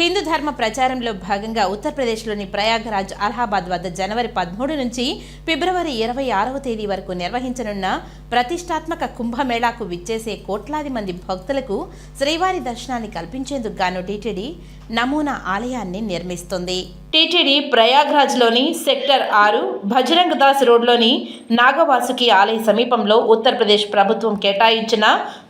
హిందూ ధర్మ ప్రచారంలో భాగంగా ఉత్తరప్రదేశ్లోని ప్రయాగరాజ్ అలహాబాద్ వద్ద జనవరి పదమూడు నుంచి ఫిబ్రవరి ఇరవై ఆరవ తేదీ వరకు నిర్వహించనున్న ప్రతిష్టాత్మక కుంభమేళాకు విచ్చేసే కోట్లాది మంది భక్తులకు శ్రీవారి దర్శనాన్ని కల్పించేందుకు గాను టీటీడీ నమూనా ఆలయాన్ని నిర్మిస్తుంది. టీటీడీ ప్రయాగ్రాజ్లోని సెక్టర్ ఆరు భజరంగ్ దాస్ రోడ్లోని నాగవాసుకి ఆలయ సమీపంలో ఉత్తరప్రదేశ్ ప్రభుత్వం కేటాయించిన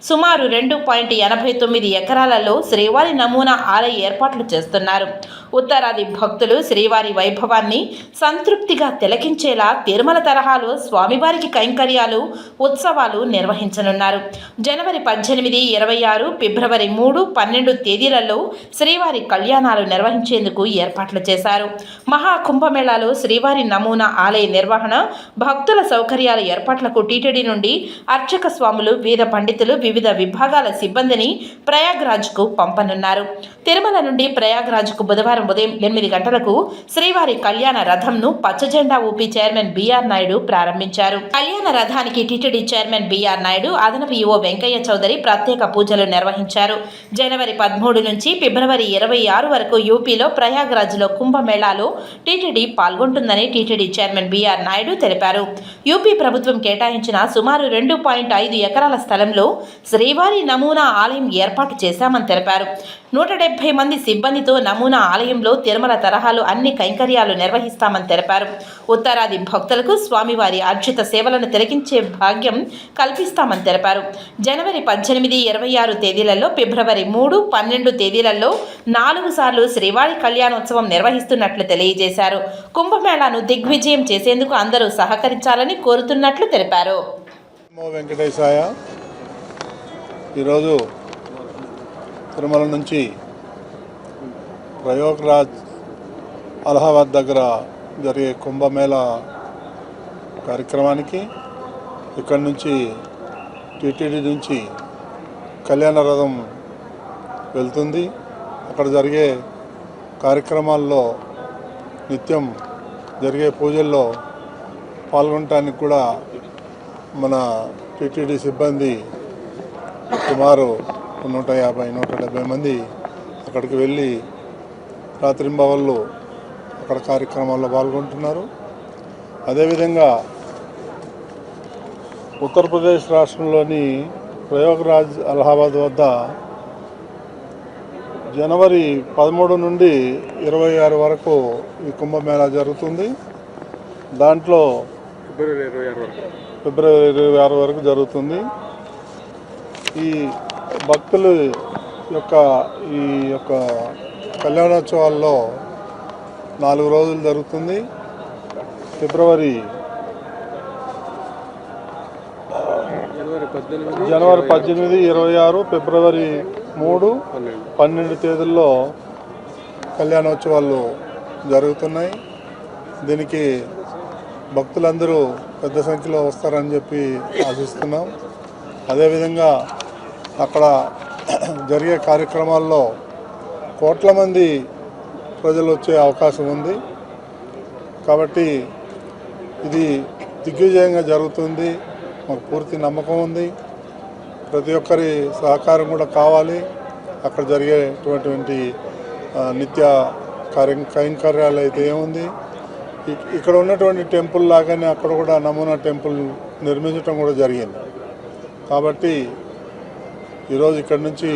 సుమారు రెండు పాయింట్ ఎనభై తొమ్మిది ఎకరాలలో శ్రీవారి నమూనా ఆలయ ఏర్పాట్లు చేస్తున్నారు. ఉత్తరాది భక్తులు శ్రీవారి వైభవాన్ని సంతృప్తిగా తిలకించేలా తిరుమల తరహాలో స్వామివారికి కైంకర్యాలు ఉత్సవాలు నిర్వహించనున్నారు. జనవరి పద్దెనిమిది ఇరవై ఆరు ఫిబ్రవరి మూడు పన్నెండు తేదీలలో శ్రీవారి కళ్యాణాలు నిర్వహించేందుకు ఏర్పాట్లు చేశారు. మహా కుంభమేళాలో శ్రీవారి నమూనా ఆలయ నిర్వహణ భక్తుల సౌకర్యాల ఏర్పాట్లకు టీటీడీ నుండి అర్చక స్వాములు వేద పండితులు వివిధ విభాగాల సిబ్బందిని ప్రయాగ్రాజ్కు పంపనున్నారు. తిరుమల నుండి ప్రయాగ్రాజ్కు బుధవారం ఉదయం ఎనిమిది గంటలకు శ్రీవారి కళ్యాణ రథంను పచ్చజెండా ఊపి చైర్మన్ బీఆర్ నాయుడు ప్రారంభించారు. కళ్యాణ రథానికి టీటీడీ చైర్మన్ బీఆర్ నాయుడు అదనపు ఈఓ వెంకయ్య చౌదరి ప్రత్యేక పూజలు నిర్వహించారు. జనవరి పదమూడు నుంచి ఫిబ్రవరి ఇరవై ఆరు వరకు యూపీలో ప్రయాగ్రాజ్లో కుంభమేళాలో టీటీడీ పాల్గొంటుందని టీటీడీ చైర్మన్ బీఆర్ నాయుడు తెలిపారు. యూపీ ప్రభుత్వం కేటాయించిన సుమారు రెండు పాయింట్ ఐదు ఎకరాల స్థలంలో శ్రీవారి నమూనా ఆలయం ఏర్పాటు చేశామని తెలిపారు. నూట డెబ్బై మంది సిబ్బందితో నమూనా ఆలయంలో తిరుమల తరహాలో అన్ని కైంకర్యాలు నిర్వహిస్తామని తెలిపారు. ఉత్తరాది భక్తులకు స్వామివారి అర్జిత సేవలను తిలకించే భాగ్యం కల్పిస్తామని తెలిపారు. జనవరి పద్దెనిమిది ఇరవై ఆరు తేదీలలో ఫిబ్రవరి మూడు పన్నెండు తేదీలలో నాలుగు సార్లు శ్రీవారి కళ్యాణోత్సవం నిర్వహిస్తున్నట్లు తెలియజేశారు. కుంభమేళాను దిగ్విజయం చేసేందుకు అందరూ సహకరించాలని కోరుతున్నట్లు తెలిపారు. వెంకటేశాయ. ఈరోజు తిరుమల నుంచి ప్రయోగరాజ్ అలహాబాద్ దగ్గర జరిగే కుంభమేళ కార్యక్రమానికి ఇక్కడి నుంచి టీటీడీ నుంచి కళ్యాణ రథం వెళ్తుంది. అక్కడ జరిగే కార్యక్రమాల్లో నిత్యం జరిగే పూజల్లో పాల్గొనటానికి కూడా మన టీటీడీ సిబ్బంది సుమారు నూట యాభై నూట డెబ్బై మంది అక్కడికి వెళ్ళి రాత్రింబవళ్ళు అక్కడ కార్యక్రమాల్లో పాల్గొంటున్నారు. అదేవిధంగా ఉత్తరప్రదేశ్ రాష్ట్రంలోని ప్రయోగరాజ్ అలహాబాద్ వద్ద జనవరి పదమూడు నుండి ఇరవై ఆరు వరకు ఈ కుంభమేళా జరుగుతుంది. దాంట్లో ఫిబ్రవరి ఇరవై ఆరు వరకు. ఫిబ్రవరి ఇరవై ఆరు వరకు జరుగుతుంది. ఈ భక్తులు యొక్క ఈ యొక్క కళ్యాణోత్సవాల్లో నాలుగు రోజులు జరుగుతుంది. ఫిబ్రవరి జనవరి పద్దెనిమిది ఇరవై ఆరు ఫిబ్రవరి మూడు పన్నెండు తేదీల్లో కళ్యాణోత్సవాలు జరుగుతున్నాయి. దీనికి భక్తులందరూ పెద్ద సంఖ్యలో వస్తారని చెప్పి ఆశిస్తున్నాం. అదేవిధంగా అక్కడ జరిగే కార్యక్రమాల్లో కోట్ల మంది ప్రజలు వచ్చే అవకాశం ఉంది. కాబట్టి ఇది దిగ్విజయంగా జరుగుతుంది. మాకు పూర్తి నమ్మకం ఉంది. ప్రతి ఒక్కరి సహకారం కూడా కావాలి. అక్కడ జరిగేటువంటి నిత్య కార్య కైంకర్యాలు అయితే ఏముంది? ఇక్కడ ఉన్నటువంటి టెంపుల్ లాగానే అక్కడ కూడా నమూనా టెంపుల్ నిర్మించడం కూడా జరిగింది. కాబట్టి ఈరోజు ఇక్కడ నుంచి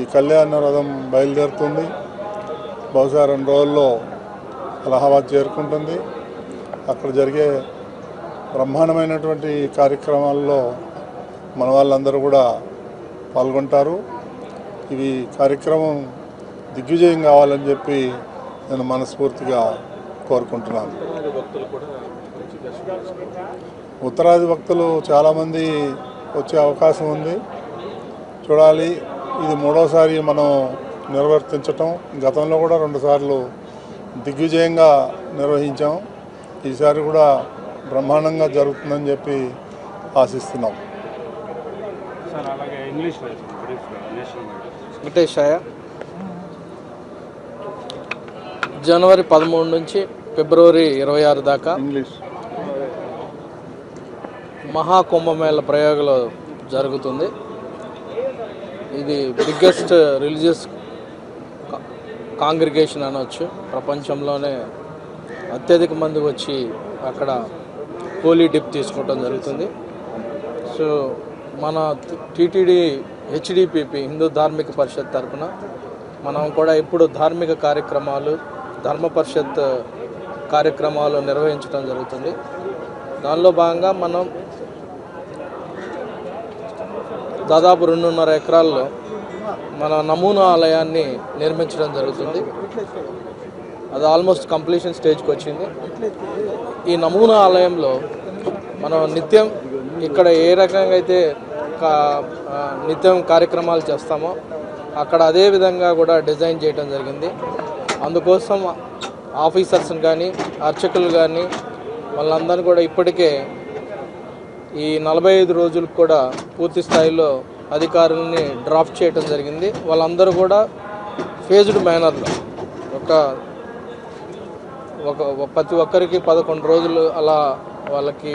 ఈ కళ్యాణ రథం బయలుదేరుతుంది. బహుశా రెండు రోజుల్లో అలహాబాద్ చేరుకుంటుంది. అక్కడ జరిగే బ్రహ్మాండమైనటువంటి కార్యక్రమాల్లో మన వాళ్ళందరూ కూడా పాల్గొంటారు. ఇది కార్యక్రమం దిగ్విజయం కావాలని చెప్పి నేను మనస్ఫూర్తిగా కోరుకుంటున్నాను. ఉత్తరాది భక్తులు ఉత్తరాది భక్తులు చాలామంది వచ్చే అవకాశం ఉంది. చూడాలి. ఇది మూడోసారి మనం నిర్వర్తించటం. గతంలో కూడా రెండుసార్లు దిగ్విజయంగా నిర్వహించాం. ఈసారి కూడా బ్రహ్మాండంగా జరుగుతుందని చెప్పి ఆశిస్తున్నాం. సార్ అలాగే ఇంగ్లీష్ బ్రీఫ్గా నేషనల్ వైడ్ వెంకటేశాయ జనవరి పదమూడు నుంచి ఫిబ్రవరి ఇరవై ఆరు దాకా ఇంగ్లీష్. మహాకుంభమేళ ప్రయోగంలో జరుగుతుంది. ఇది బిగ్గెస్ట్ రిలీజియస్ కాంగ్రిగేషన్ అనవచ్చు ప్రపంచంలోనే అత్యధిక మంది వచ్చి అక్కడ హోలీ డిప్ తీసుకోవటం జరుగుతుంది. సో మన టీటీడీ హెచ్డిపిపి హిందూ ధార్మిక పరిషత్ తరఫున మనం కూడా ఇప్పుడు ధార్మిక కార్యక్రమాలు ధర్మ పరిషత్ కార్యక్రమాలు నిర్వహించడం జరుగుతుంది. దానిలో భాగంగా మనం దాదాపు రెండున్నర ఎకరాల్లో మన నమూనా ఆలయాన్ని నిర్మించడం జరుగుతుంది. అది ఆల్మోస్ట్ కంప్లీషన్ స్టేజ్కి వచ్చింది. ఈ నమూనా ఆలయంలో మనం నిత్యం ఇక్కడ ఏ రకంగా అయితే కా- నిత్యం కార్యక్రమాలు చేస్తామో అక్కడ అదే విధంగా కూడా డిజైన్ చేయడం జరిగింది. అందుకోసం ఆఫీసర్స్ని కానీ అర్చకులు కానీ వాళ్ళందరినీ కూడా ఇప్పటికే ఈ నలభై ఐదు రోజులకు కూడా పూర్తి స్థాయిలో అధికారులని డ్రాఫ్ట్ చేయడం జరిగింది. వాళ్ళందరూ కూడా ఫేజ్డ్ మేనర్లో ఒక ఒక ప్రతి ఒక్కరికి పదకొండు రోజులు అలా వాళ్ళకి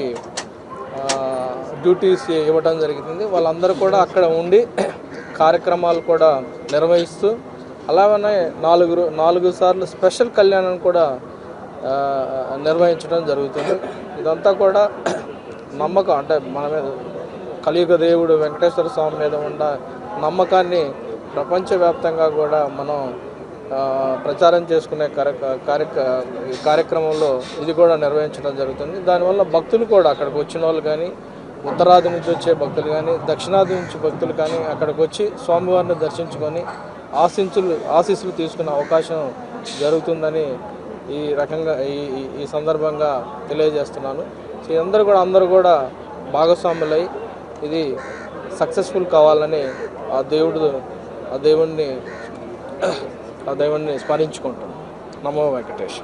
డ్యూటీస్ ఇవ్వడం జరిగింది. వాళ్ళందరూ కూడా అక్కడ ఉండి కార్యక్రమాలు కూడా నిర్వహిస్తూ అలాగనే నాలుగు నాలుగు సార్లు స్పెషల్ కళ్యాణం కూడా నిర్వహించడం జరుగుతుంది. ఇదంతా కూడా నమ్మకం అంటే మన మీద కలియుగ దేవుడు వెంకటేశ్వర స్వామి మీద ఉన్న నమ్మకాన్ని ప్రపంచవ్యాప్తంగా కూడా మనం ప్రచారం చేసుకునే కార్య ఈ కార్యక్రమంలో ఇది కూడా నిర్వహించడం జరుగుతుంది. దానివల్ల భక్తులు కూడా అక్కడికి వచ్చిన వాళ్ళు కానీ ఉత్తరాది నుంచి వచ్చే భక్తులు కానీ దక్షిణాది నుంచి భక్తులు కానీ అక్కడికి వచ్చి స్వామివారిని దర్శించుకొని ఆశించులు ఆశీస్సులు తీసుకునే అవకాశం జరుగుతుందని ఈ రకంగా ఈ- ఈ సందర్భంగా తెలియజేస్తున్నాను. సో అందరూ కూడా అందరూ కూడా భాగస్వాములై ఇది సక్సెస్ఫుల్ కావాలని ఆ దేవుడు ఆ దేవుణ్ణి ఆ దేవుణ్ణి స్మరించుకుంటాం నమో వెంకటేష్